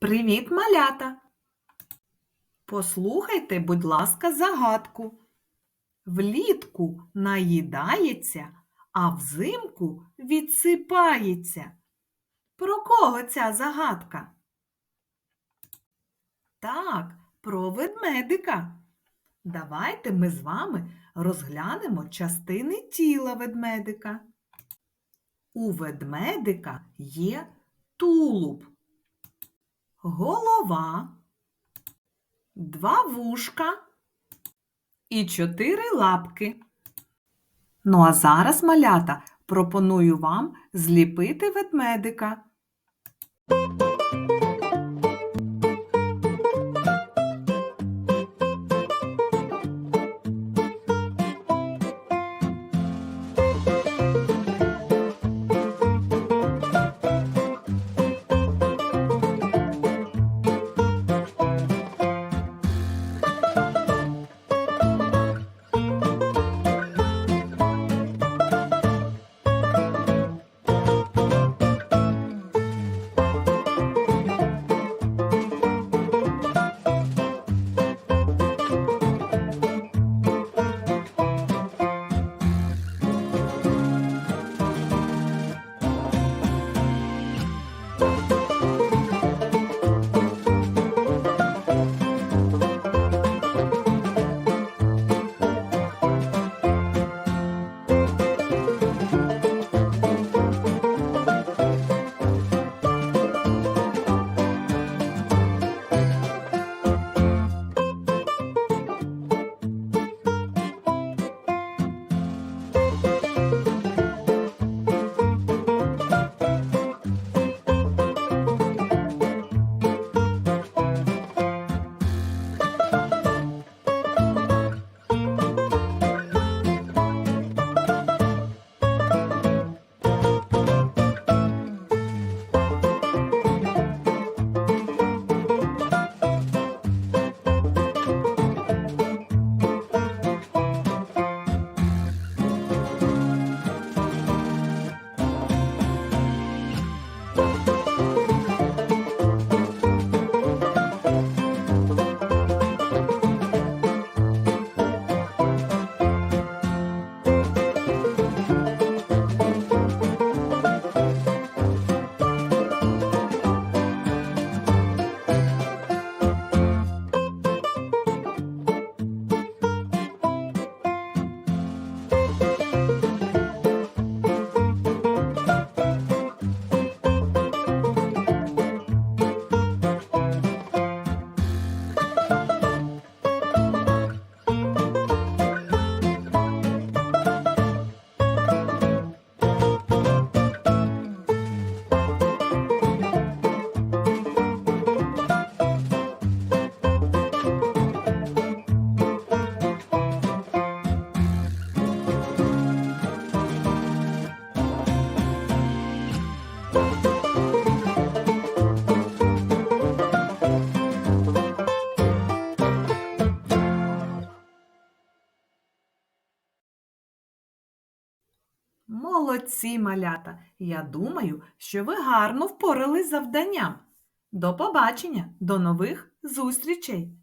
Привіт, малята! Послухайте, будь ласка, загадку. Влітку наїдається, а взимку відсипається. Про кого ця загадка? Так, про ведмедика. Давайте ми з вами розглянемо частини тіла ведмедика. У ведмедика є тулуб, голова, два вушка і чотири лапки. Ну а зараз, малята, пропоную вам зліпити ведмедика. Молодці, малята! Я думаю, що ви гарно впорались завданням. До побачення, до нових зустрічей!